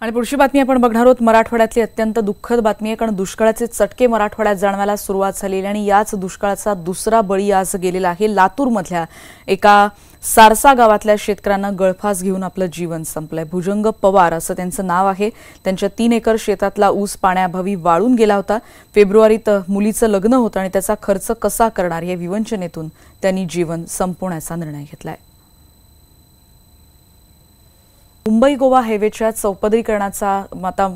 आणि पुढची बातमी आपण बघणार आहोत मराठवाड्यातली अत्यंत दुःखद बातमी आहे कारण दुष्काळाचे चटके मराठवाड्यात जाणवायला सुरुवात झालेली आणि याच दुष्काळाचा दुसरा बळी आज गेलेला आहे. लातूरमधल्या एका सारसा गावातल्या शेतकऱ्यांना गळफास घेऊन आपलं जीवन संपलंय. भुजंग पवार असं त्यांचं नाव आहे. त्यांच्या तीन एकर शेतातला ऊस पाण्याअभावी वाळून गेला होता. फेब्रुवारीत मुलीचं लग्न होतं आणि त्याचा खर्च कसा करणार या विवंचनेतून त्यांनी जीवन संपवण्याचा निर्णय घेतलाय. मुंबई गोवा हायवेच्या चौपदरीकरणाचा आता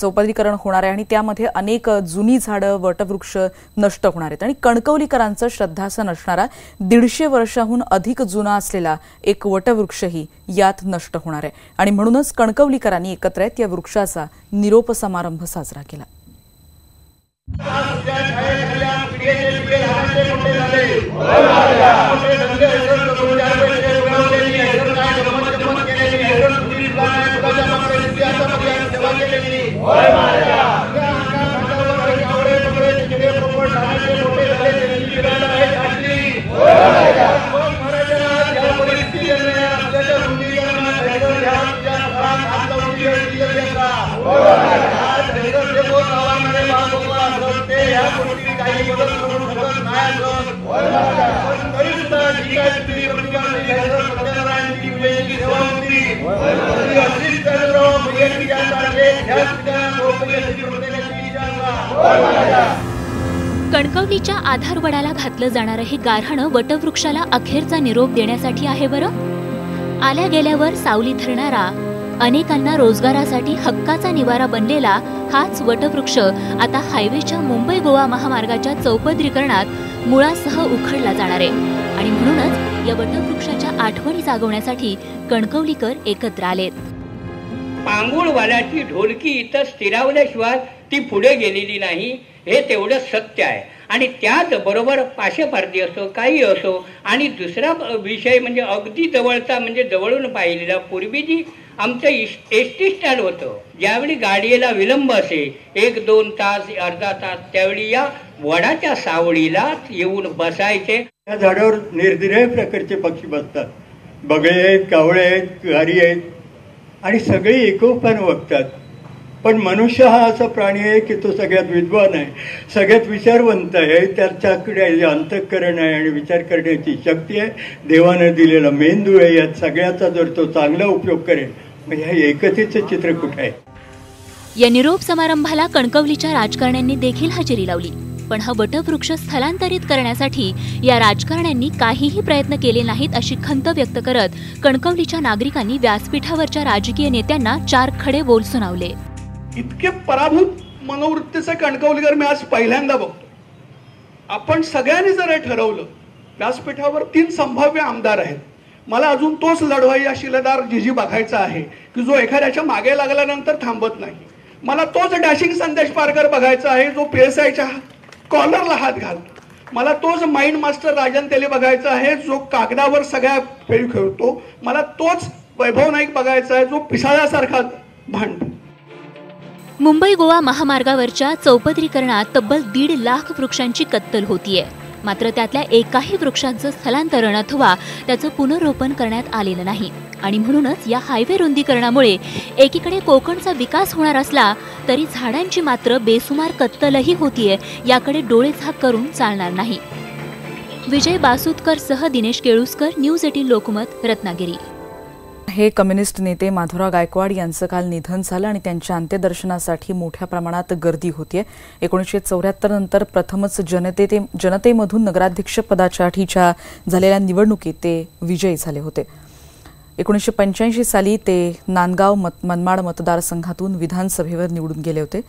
चौपदरीकरण होणार आहे आणि त्यामध्ये अनेक जुनी झाडं वटवृक्ष नष्ट होणार आहेत. आणि कणकवलीकरांचं श्रद्धासन असणारा दीडशे वर्षाहून अधिक जुना असलेला एक वटवृक्षही यात नष्ट होणार आहे. आणि म्हणूनच कणकवलीकरांनी एकत्र येत या वृक्षाचा निरोप समारंभ साजरा केला. कणकवलीच्या आधारवडाला घातलं जाणारं हे गारहाणं वटवृक्षाला अखेरचा निरोप देण्यासाठी आहे बरं? आल्या गेल्यावर सावली धरणारा अनेकांना रोजगारासाठी हक्काचा निवारा बनलेला हाच वटवृक्ष आता हायवेच्या मुंबई गोवा महामार्गाच्या चौपदरीकरणात मुळासह उखडला जाणार आहे. आणि म्हणूनच या वटवृक्षाच्या आठवणी जागवण्यासाठी कणकवलीकर एकत्र आलेत. पांगुळवाल्याची ढोलकी इथं स्थिरावल्याशिवाय ती पुढे गेलेली नाही हे तेवढं सत्य आहे. आणि त्याच बरोबर पाशेपारधी असो काही असो आणि दुसरा विषय म्हणजे अगदी जवळचा म्हणजे जवळून पाहिलेला पूर्वी जी आमचं एस टी स्टँड होतं. ज्यावेळी गाडीला विलंब असे एक दोन तास अर्धा तास त्यावेळी या वडाच्या सावळीला येऊन बसायचे. या झाडावर निरनिराळ्या प्रकारचे पक्षी बसतात. बगळे आहेत कावळे आहेत घारी आहेत. आणि सगळे एकोपान बघतात. पण मनुष्य हा असा प्राणी आहे की तो सगळ्यात विद्वान आहे. सगळ्यात विचारवंत आहे. त्याच्याकडे अंतःकरण आहे आणि विचार करण्याची शक्ती आहे. देवानं दिलेला मेंदू आहे. यात सगळ्याचा जर तो चांगला उपयोग करेल एकतेचं चित्र कुठं आहे? या निरोप समारंभाला कणकवलीच्या राजकारण्यांनी देखील हजेरी लावली. पण हा वटवृक्ष स्थलांतरित करण्यासाठी या राजकारण्यांनी काहीही प्रयत्न केले नाहीत अशी खंत व्यक्त करत कणकवलीच्या नागरिकांनी व्यासपीठावरच्या राजकीय नेत्यांना चार खडे बोल सुनावले इतके पराभूत मनोवृत्तीचे कणकवलीकर मी आज पहिल्यांदा बघतो आपण सगळ्यांनी जर हे ठरवलं व्यासपीठावर तीन संभाव्य आमदार आहेत. मला अजून तोच लढवाई या शिलेदार जिजी बघायचा आहे की जो एखाद्याच्या मागे लागल्यानंतर थांबत नाही. मला तोच डॅशिंग संदेश पारकर बघायचा आहे जो पी एस आयच्या कॉलरला हात घालतो मला तोच माइंड मास्टर राजन तेले बघायचा आहे जो कागदावर सगळ्या खेळ खेळतो. मला तोच वैभव नाईक बघायचा आहे जो पिसाळ्यासारखा भांडतो. मुंबई गोवा महामार्गावरच्या चौपदरीकरणात तब्बल दीड लाख वृक्षांची कत्तल होतीये. मात्र त्यातल्या एकाही वृक्षांचं स्थलांतरण अथवा त्याचं पुनरोपण करण्यात आलेलं नाही. आणि म्हणूनच या हायवे रुंदीकरणामुळे एकीकडे कोकणचा विकास होणार असला तरी झाडांची मात्र बेसुमार कत्तलही होतीये याकडे डोळे झाक करून चालणार नाही. विजय बासुतकर सह दिनेश केळुसकर न्यूज एटीन लोकमत रत्नागिरी. हे कम्युनिस्ट नेते माधुराव गायकवाड यांचं काल निधन झालं आणि त्यांच्या अंत्यदर्शनासाठी मोठ्या प्रमाणात गर्दी होतीये. एकोणीसशे चौऱ्याहत्तर नंतर प्रथमच जनते जनतेमधून नगराध्यक्ष पदासाठीच्या झालेल्या निवडणुकीत ते विजयी झाले होते. एकोणीसशे पंच्याऐंशी साली ते नांदगाव मत मनमाड मतदारसंघातून विधानसभेवर निवडून गेले होते.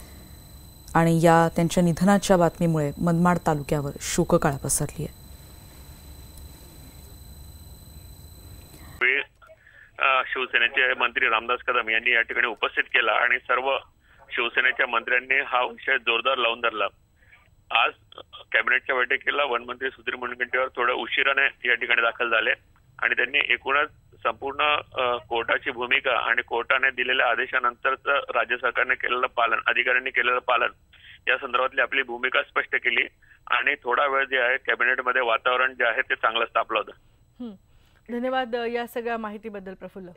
आणि या त्यांच्या निधनाच्या बातमीमुळे मनमाड तालुक्यावर शोककाळ पसरली आहे शिवसेनेचे मंत्री रामदास कदम यांनी या ठिकाणी उपस्थित केला आणि सर्व शिवसेनेच्या मंत्र्यांनी हा विषय जोरदार लावून धरला. आज कॅबिनेटच्या बैठकीला वनमंत्री सुधीर मुनगंटीवार थोड्या उशिराने या ठिकाणी दाखल झाले आणि त्यांनी एकूणच संपूर्ण कोर्टाची भूमिका आणि कोर्टाने दिलेल्या आदेशानंतरच राज्य सरकारने केलेलं पालन अधिकाऱ्यांनी केलेलं पालन या संदर्भातली आपली भूमिका स्पष्ट केली आणि थोडा वेळ जे आहे कॅबिनेटमध्ये वातावरण जे आहे ते चांगलं स्थापलं होतं. धन्यवाद या सगळ्या माहितीबद्दल प्रफुल्ल.